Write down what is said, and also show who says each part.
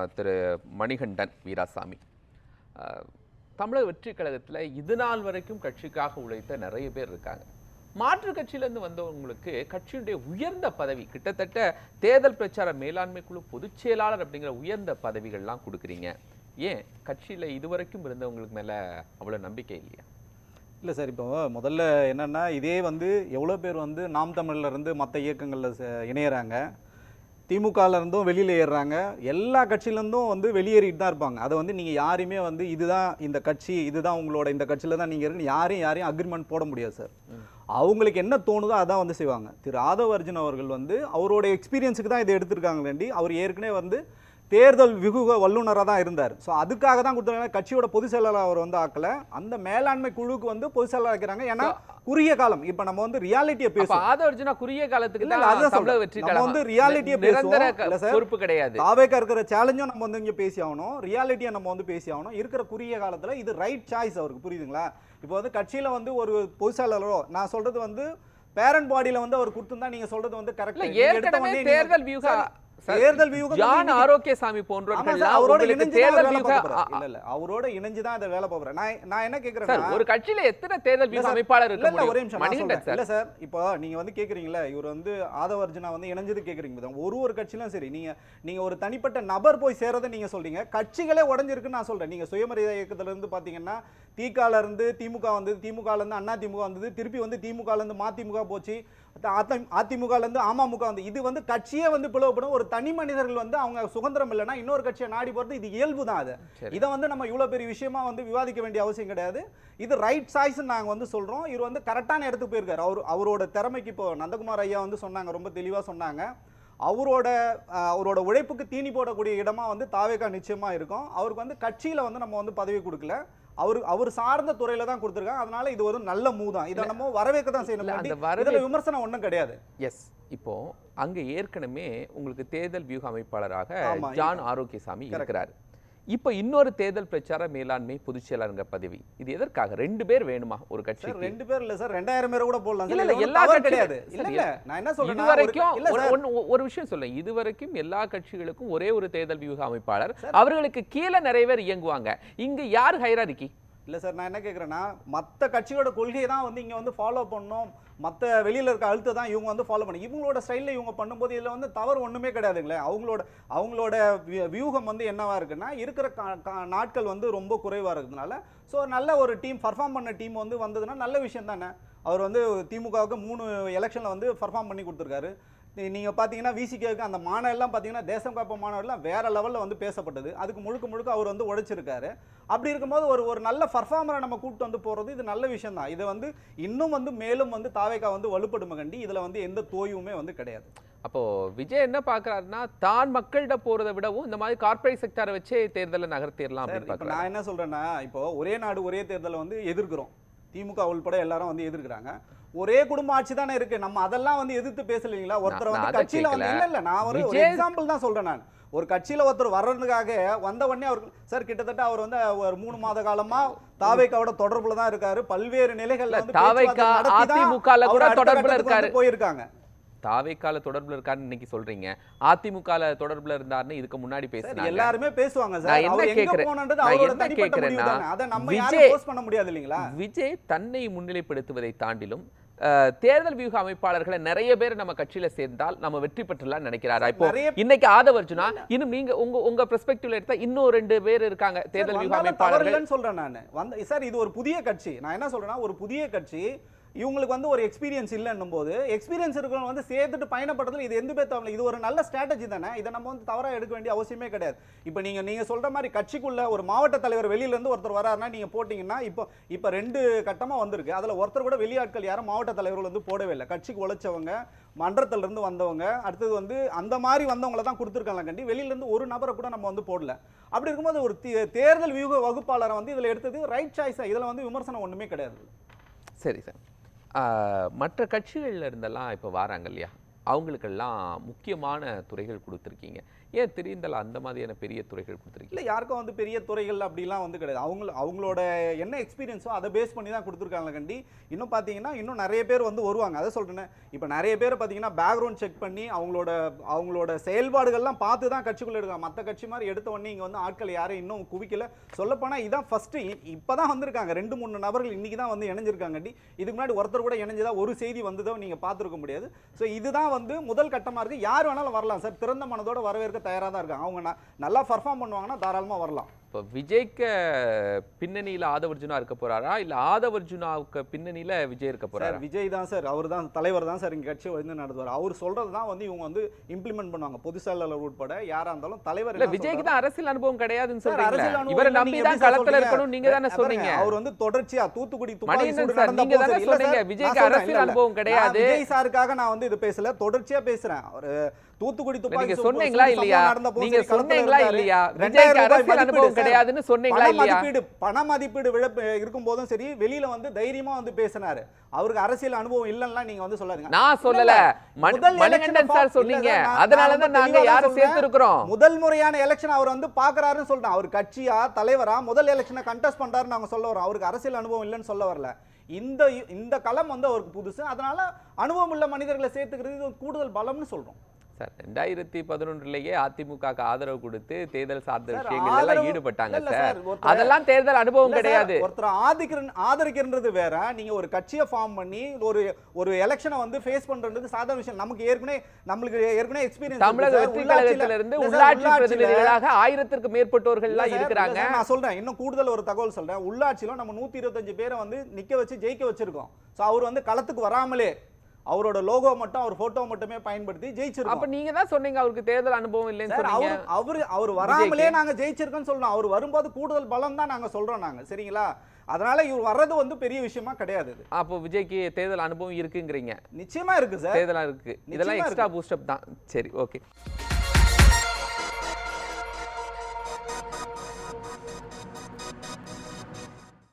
Speaker 1: திரு மணிகண்டன் வீராசாமி. தமிழக வெற்றி கழகத்தில் இது நாள் வரைக்கும் கட்சிக்காக உழைத்த நிறைய பேர் இருக்காங்க. மாற்று கட்சியிலேருந்து வந்தவங்களுக்கு கட்சியுடைய உயர்ந்த பதவி கிட்டத்தட்ட தேர்தல் பிரச்சார மேலாண்மை குழு பொதுச் செயலாளர் அப்படிங்கிற உயர்ந்த பதவிகள்லாம் கொடுக்குறீங்க. ஏன் கட்சியில் இதுவரைக்கும் இருந்தவங்களுக்கு மேலே அவ்வளோ நம்பிக்கை இல்லையா?
Speaker 2: இல்லை சார் இப்போ முதல்ல என்னன்னா இதே வந்து எவ்வளோ பேர் வந்து நாம் தமிழில் இருந்து மற்ற இயக்கங்களில் இணையறாங்க. திமுகல இருந்தும் வெளியில் ஏறுறாங்க. எல்லா கட்சியிலேருந்தும் வந்து வெளியேறிட்டு தான் இருப்பாங்க. அதை வந்து நீங்கள் யாரையுமே வந்து இதுதான் இந்த கட்சி இதுதான் உங்களோட இந்த கட்சியில் தான் நீங்கள் இருக்குன்னு யாரையும் யாரையும் அக்ரிமெண்ட் போட முடியாது சார் அவங்களுக்கு என்ன தோணுதோ அதான் வந்து செய்வாங்க. திரு ஆதவ அர்ஜுன் அவர்கள் வந்து அவரோட எக்ஸ்பீரியன்ஸுக்கு தான் இதை எடுத்திருக்காங்களேண்டி. அவர் ஏற்கனவே வந்து தேர்தல் விகுக வல்லுநராக தான் இருந்தார். ஸோ அதுக்காக தான் கொடுத்தாங்க கட்சியோட பொதுச் செயலாளர் அவர் வந்து ஆக்கல. அந்த மேலாண்மை குழுவுக்கு வந்து பொதுச் செயலாளர் ஆக்கிறாங்க. ஏன்னா குறுகிய காலம். இப்போ நம்ம வந்து ரியாலிட்டியை பேசுவோம்.
Speaker 1: ஆதவ அர்ஜுனா குறுகிய காலத்துக்கு
Speaker 2: இல்ல, இல்ல,
Speaker 1: தான்
Speaker 2: அதுதான்
Speaker 1: தமிழக
Speaker 2: சொல்றேன்.
Speaker 1: வெற்றி
Speaker 2: நம்ம வந்து
Speaker 1: நிரந்தர
Speaker 2: பேசுவோம்.
Speaker 1: பொறுப்பு கிடையாது.
Speaker 2: தாவேக்கா இருக்கிற சேலஞ்சும் நம்ம வந்து இங்கே பேசி ஆகணும். ரியாலிட்டியை நம்ம வந்து பேசி ஆகணும். இருக்கிற குறுகிய காலத்தில் இது ரைட் சாய்ஸ் அவருக்கு. புரியுதுங்களா? இப்போ வந்து கட்சியில் வந்து ஒரு பொதுச் செயலாளரோ நான் சொல்றது வந்து பேரண்ட் பாடியில வந்து அவர் கொடுத்துருந்தா நீங்க சொல்றது வந்து
Speaker 1: இல்ல
Speaker 2: கரெக்ட்
Speaker 1: ஏற்கனவே தேர்தல் வியூக
Speaker 2: தேர்தல் வியூகம்
Speaker 1: ஜான் ஆரோக்கியசாமி போன்றவர்கள்
Speaker 2: அவரோட இணைஞ்சு
Speaker 1: தேர்தல்
Speaker 2: இல்ல இல்ல. அவரோட இணைஞ்சு தான் இதை வேலை பார்க்குறேன் நான் நான் என்ன
Speaker 1: சார்
Speaker 2: கேட்குறேன்
Speaker 1: ஒரு கட்சியில எத்தனை தேர்தல் வியூக
Speaker 2: சார்,
Speaker 1: அமைப்பாளர் இருக்க
Speaker 2: இல்ல, ஒரே
Speaker 1: முடியும்
Speaker 2: நிமிஷம்
Speaker 1: மணிகண்டன். சார்?
Speaker 2: இல்ல சார் இப்போ நீங்க வந்து கேக்குறீங்களா இவர் வந்து ஆதவ அர்ஜுனா வந்து இணைஞ்சது கேக்குறீங்க. ஒரு ஒரு கட்சியிலும் சரி நீங்க நீங்க ஒரு தனிப்பட்ட நபர் போய் சேரதை நீங்க சொல்றீங்க. கட்சிகளே உடஞ்சிருக்குன்னு நான் சொல்றேன். நீங்க சுயமரியாதை இயக்கத்துல இருந்து பாத்தீங்கன்னா திகால இருந்து திமுக வந்தது திமுக இருந்து அண்ணா திமுக வந்தது திருப்பி வந்து திமுக இருந்து மதிமுக போச்சு. அத்த- அதிமுக இருந்து அமமுக வந்து இது வந்து கட்சியே வந்து பிளவுபடும். ஒரு தனி மனிதர்கள் வந்து அவங்க சுதந்திரம் இல்லைன்னா இன்னொரு கட்சியை நாடி போறது இது இயல்பு தான் அது. இதை வந்து நம்ம இவ்வளவு பெரிய விஷயமா வந்து விவாதிக்க வேண்டிய அவசியம் கிடையாது. இது ரைட் சாய்ஸ் நாங்க வந்து சொல்றோம். இவர் வந்து கரெக்டான இடத்துக்கு போயிருக்காரு. அவர் அவரோட திறமைக்கு இப்போ நந்தகுமார் ஐயா வந்து சொன்னாங்க ரொம்ப தெளிவா சொன்னாங்க. அவரோட அவரோட உழைப்புக்கு தீனி போடக்கூடிய இடமா வந்து தாவேக்கா நிச்சயமா இருக்கும். அவருக்கு வந்து கட்சியில வந்து நம்ம வந்து பதவி கொடுக்கல. அவர் அவர் சார்ந்த துறையில தான் கொடுத்துருக்காங்க. அதனால இது ஒரு நல்ல மூ தான். இதை நம்ம வரவேற்க தான் செய்யணும். இதுல விமர்சனம் ஒண்ணும் கிடையாது.
Speaker 1: எஸ் இப்போ அங்க ஏற்கனவே உங்களுக்கு தேர்தல் வியூக அமைப்பாளராக ஜான் ஆரோக்கியசாமி. இருக்கிறார். இப்போ இன்னொரு தேர்தல் பிரச்சார மேலாண்மை பொதுச் செயலாளருங்க பதவி. இது எதற்காக? ரெண்டு பேர் வேணுமா ஒரு கட்சிக்கு?
Speaker 2: ரெண்டு பேர் இல்ல சார். ரெண்டாயிரம் பேர் கூட போடலாம்
Speaker 1: இல்ல, இல்ல, எல்லா
Speaker 2: கிடையாது.
Speaker 1: இல்ல,
Speaker 2: இல்ல நான் என்ன சொல்றேன்
Speaker 1: இதுவரைக்கும் ஒரு- விஷயம் சொல்லேன் இதுவரைக்கும் எல்லா கட்சிகளுக்கும் ஒரே ஒரு தேர்தல் வியூக அமைப்பாளர் அவர்களுக்கு கீழே நிறைய பேர் இயங்குவாங்க. இங்க யார் ஹைராரிக்கி
Speaker 2: இல்லை சார் நான் என்ன கேட்குறேன்னா மற்ற கட்சியோட கொள்கையை தான் வந்து இங்கே வந்து ஃபாலோ பண்ணணும். மற்ற வெளியில் இருக்க அழுத்த தான் இவங்க வந்து ஃபாலோ பண்ணி இவங்களோட ஸ்டைலில் இவங்க பண்ணும்போது இதில் வந்து தவறு ஒன்றுமே கிடையாதுங்களே. அவங்களோட அவங்களோட வியூகம் வந்து என்னவாக இருக்குன்னா இருக்கிற கா- கா- நாட்கள் வந்து ரொம்ப குறைவாக இருக்கிறதுனால ஸோ நல்ல ஒரு டீம் பர்ஃபார்ம் பண்ண டீம் வந்து வந்ததுன்னா நல்ல விஷயம் தானே. அவர் வந்து திமுகவுக்கு மூணு எலெக்ஷனில் வந்து பர்ஃபார்ம் பண்ணி கொடுத்துருக்காரு. நீ- நீங்க பாத்தீங்கன்னா விசிகேக்கு அந்த மாநாடு எல்லாம் பாத்தீங்கன்னா தேசம் காப்ப மாநாடுலாம் வேற லெவல்ல வந்து பேசப்பட்டது. அதுக்கு முழுக்க முழுக்க அவர் வந்து உழைச்சிருக்காரு. அப்படி இருக்கும்போது ஒரு ஒரு நல்ல பர்ஃபார்மரை நம்ம கூப்பிட்டு வந்து போறது இது நல்ல விஷயம் தான் இதை வந்து இன்னும் வந்து மேலும் வந்து தாவேக்கா வந்து வலுப்படும கண்டி? இதுல வந்து எந்த தோய்வுமே வந்து கிடையாது.
Speaker 1: அப்போ விஜய் என்ன பாக்குறாருன்னா தான் மக்கள்கிட்ட போறதை விடவும் இந்த மாதிரி கார்ப்பரேட் செக்டாரை வச்சே தேர்தலை நகர்த்திடலாம்
Speaker 2: இப்ப நான் என்ன சொல்றேன்னா இப்போ ஒரே நாடு ஒரே தேர்தலை வந்து எதிர்க்கிறோம். திமுக உள்பட எல்லாரும் வந்து எதிர்க்கிறாங்க. ஒரே குடும்ப ஆட்சி தானே இருக்கு. நம்ம அதெல்லாம் வந்து எதிர்த்து பேசலீங்களா? ஒருத்தர் வந்து கட்சியில வந்து. இல்ல இல்ல நான் ஒரு எக்ஸாம்பிள் தான் சொல்றேன் நான். ஒரு கட்சியில ஒருத்தர் வர்றதுக்காக வந்த உடனே அவர் சார் கிட்டத்தட்ட அவர் வந்து ஒரு மூணு மாத காலமா தாவேக்காவோட தொடர்புல தான் இருக்காரு. பல்வேறு நிலைகள்ல
Speaker 1: தாவேக்கா,
Speaker 2: பேச்சுவார்த்தை நடத்தி தான்
Speaker 1: அதிமுக ல கூட தொடர்புல இருக்காரு.
Speaker 2: போயிருக்காங்க.
Speaker 1: தாவேக்கால தொடர்புல இருக்காருன்னு இன்னைக்கு சொல்றீங்க. அதிமுகல தொடர்புல இருந்தாருன்னு இதுக்கு முன்னாடி
Speaker 2: சார்
Speaker 1: பேசினாங்க.
Speaker 2: எல்லாருமே பேசுவாங்க சார்.
Speaker 1: என்ன கேக்குறேன்? விஜய்- தன்னை முன்னிலைப்படுத்துவதை தாண்டிலும் தேர்தல் வியூக அமைப்பாளர்களை நிறைய பேர் நம்ம கட்சியில சேர்ந்தால் நம்ம வெற்றி பெற்றலாம் நினைக்கிறாரா? இப்போ இன்னைக்கு ஆதவ அர்ஜுனா இன்னும் நீங்க உங்க உங்க பெர்ஸ்பெக்டிவ்ல எடுத்தா இன்னும் ரெண்டு பேர் இருக்காங்க தேர்தல் வியூக அமைப்பாளர்கள்.
Speaker 2: சொல்றேன் நான். வந்து சார் இது ஒரு புதிய கட்சி. நான் என்ன சொல்றேன்னா ஒரு புதிய கட்சி இவங்களுக்கு வந்து ஒரு எக்ஸ்பீரியன்ஸ் இல்லைன்னும் போது எக்ஸ்பீரியன்ஸ் இருக்கிறவங்க வந்து சேர்த்துட்டு பயணப்படுறதுல இது எந்த பேர் தவிர இது ஒரு நல்ல ஸ்ட்ராட்டஜி தானே. இதை நம்ம வந்து தவறாக எடுக்க வேண்டிய அவசியமே கிடையாது. இப்போ நீங்கள் நீங்கள் சொல்கிற மாதிரி கட்சிக்குள்ள ஒரு மாவட்ட தலைவர் வெளியிலேருந்து ஒருத்தர் வராருன்னா நீங்கள் போட்டிங்கன்னா இப்போ இப்போ ரெண்டு கட்டமாக வந்திருக்கு. அதில் ஒருத்தர் கூட வெளியாட்கள் யாரும் மாவட்ட தலைவர்கள் வந்து போடவே இல்லை. கட்சிக்கு உழைச்சவங்க மன்றத்திலிருந்து வந்தவங்க அடுத்தது வந்து அந்த மாதிரி வந்தவங்கள தான் கொடுத்துருக்காங்க கண்டி. வெளியிலேருந்து ஒரு நபரை கூட நம்ம வந்து போடல. அப்படி இருக்கும்போது ஒரு தே- தேர்தல் வியூக வகுப்பாளரை வந்து இதில் எடுத்தது ரைட் சாய்ஸாக இதில் வந்து விமர்சனம் ஒன்றுமே கிடையாது.
Speaker 1: சரி சார். மற்ற கட்சிகள்ல இருந்தெல்லாம் இப்போ வராங்க இல்லையா? அவங்களுக்கெல்லாம் முக்கியமான துறைகள் கொடுத்துருக்கீங்க. ஏன் தெரியுந்தல அந்த மாதிரியான பெரிய துறைகள் கொடுத்துருக்கீங்க?
Speaker 2: இல்லை யாருக்கும் வந்து பெரிய துறைகள் அப்படிலாம் வந்து கிடையாது. அவங்க அவங்களோட என்ன எக்ஸ்பீரியன்ஸோ அதை பேஸ் பண்ணி தான் கொடுத்துருக்காங்க கண்டி இன்னும் பார்த்தீங்கன்னா இன்னும் நிறைய பேர் வந்து வருவாங்க. அதை சொல்கிறேன் இப்போ நிறைய பேர் பார்த்தீங்கன்னா பேக்ரவுண்ட் செக் பண்ணி அவங்களோட அவங்களோட செயல்பாடுகள்லாம் பார்த்து தான் கட்சிக்குள்ள எடுக்காங்க மற்ற கட்சி மாதிரி எடுத்த உடனே இங்கே வந்து ஆட்கள் யாரும் இன்னும் குவிக்கல. சொல்லப்போனால் இதான் இப்போ தான் வந்திருக்காங்க. ரெண்டு மூணு நபர்கள் இன்னைக்கு தான் வந்து இணைஞ்சிருக்காங்கண்டி இதுக்கு முன்னாடி ஒருத்தர் கூட இணைஞ்சதா ஒரு செய்தி வந்ததோ நீங்கள் பார்த்துருக்க முடியாது. ஸோ இதுதான் வந்து முதல் கட்டமாக இருக்குது யார் வேணாலும் வரலாம் சார். திறந்த மனதோட வரவேற்க தயாரா தான் இருக்காங்க. அவங்க நல்லா பர்ஃபார்ம் பண்ணுவாங்கன்னா தாராளமா வரலாம்.
Speaker 1: இப்போ விஜய்க்கு பின்னணியில ஆதவர்ஜுனா இருக்க போறாரா? இல்ல ஆதவர்ஜுனாவுக்கு பின்னணியில விஜய் இருக்க போறாரா?
Speaker 2: விஜய் தான் சார். அவர் தான் தலைவர் தான் சார் இங்க கட்சி வந்து நடத்துவார். அவர் சொல்றது தான் வந்து இவங்க வந்து இம்ப்ளிமெண்ட் பண்ணுவாங்க. பொது செயலாளர் உட்பட யாரா இருந்தாலும் தலைவர்
Speaker 1: இல்ல விஜய்க்கு தான் அரசியல் அனுபவம் கிடையாதுன்னு
Speaker 2: சார், அரசியல் அனுபவம்
Speaker 1: நம்பி தான் களத்துல? இருக்கணும். நீங்க தானே சொன்னீங்க.
Speaker 2: அவர் வந்து தொடர்ச்சியா தூத்துக்குடி
Speaker 1: நீங்க தானே சொன்னீங்க, விஜய்க்கு அரசியல் அனுபவம். கிடையாது.
Speaker 2: விஜய் சாருக்காக நான் வந்து இது பேசல. தொடர்ச்சியா பேசுறேன். ஒரு தூத்துக்குடி துப்பாக்கி
Speaker 1: சொன்னீங்களா இல்லையா? நீங்க சொன்னீங்களா. இல்லையா? விஜய்க்கு அரசியல் அனுபவம். கிடையாதுன்னு சொன்னீங்களா
Speaker 2: மதிப்பீடு பண மதிப்பீடு விழ இருக்கும் போதும் சரி வெளியில வந்து தைரியமா வந்து பேசினாரு. அவருக்கு அரசியல் அனுபவம் இல்லன்னா நீங்க வந்து சொல்லாதீங்க.
Speaker 1: நான் சொல்லல. மணிகண்டன் சார் சொன்னீங்க. அதனால தான் நாங்க யாரை. சேர்த்திருக்கிறோம்?
Speaker 2: முதல் முறையான எலெக்ஷன் அவர் வந்து பாக்குறாருன்னு சொல்றேன். அவர் கட்சியா தலைவரா முதல் எலெக்ஷனை கண்டெஸ்ட் பண்றாருன்னு நாங்க சொல்ல வரோம் அவருக்கு அரசியல் அனுபவம் இல்லைன்னு சொல்ல வரல. இந்த இந்த களம் வந்து அவருக்கு புதுசு. அதனால அனுபவம் உள்ள மனிதர்களை சேர்த்துக்கிறது கூடுதல் பலம்னு சொல்றோம்.
Speaker 1: சார் ரெண்டாயிரத்தி பதினொன்றுலயே அதிமுக ஆதரவு கொடுத்து தேர்தல் சார்ந்த
Speaker 2: சார்,
Speaker 1: விஷயங்கள் எல்லாம் ஈடுபட்டாங்க சார். அதெல்லாம் தேர்தல் அனுபவம் கிடையாது.
Speaker 2: ஒருத்தர் ஆதிக்கிற ஆதரிக்கிறது வேற. நீங்க ஒரு கட்சியை ஃபார்ம் பண்ணி ஒரு ஒரு எலெக்ஷனை வந்து ஃபேஸ் பண்றது சாதாரண விஷயம். நமக்கு ஏற்கனவே நம்மளுக்கு ஏற்கனவே எக்ஸ்பீரியன்ஸ்
Speaker 1: தமிழக வெற்றி கழகத்தில இருந்து உள்ளாட்சி பிரதிநிதிகளாக ஆயிரத்திற்கு மேற்பட்டோர்கள் எல்லாம் இருக்கிறாங்க.
Speaker 2: நான் சொல்றேன். இன்னும் கூடுதல் ஒரு தகவல் சொல்றேன். உள்ளாட்சியில நம்ம நூத்தி இருபத்தஞ்சு பேரை வந்து நிக்க வச்சு ஜெயிக்க வச்சிருக்கோம். சோ அவர் வந்து களத்துக்கு வராமலே அவரோட லோகோ மட்டும் அவர் போட்டோ மட்டுமே பயன்படுத்தி
Speaker 1: அப்ப
Speaker 2: ஜெயிச்சிருக்கோம்
Speaker 1: நீங்க தான் சொன்னீங்க அவருக்கு தேர்தல் அனுபவம் இல்லைன்னு
Speaker 2: சார் அவர் அவர் அவர் வராமலே நாங்க ஜெயிச்சிருக்கோம்னு சொல்றோம். அவர் வரும்போது கூடுதல் பலம் தான் நாங்க சொல்றோம் நாங்க சரிங்களா? அதனால இவர் வர்றது வந்து பெரிய விஷயமா கிடையாது
Speaker 1: அப்போ விஜய்க்கு தேர்தல் அனுபவம் இருக்குங்கிறீங்க.
Speaker 2: நிச்சயமா இருக்கு சார்.
Speaker 1: தேர்தலா இருக்கு. இதெல்லாம் எக்ஸ்ட்ரா பூஸ்டப் தான். சரி ஓகே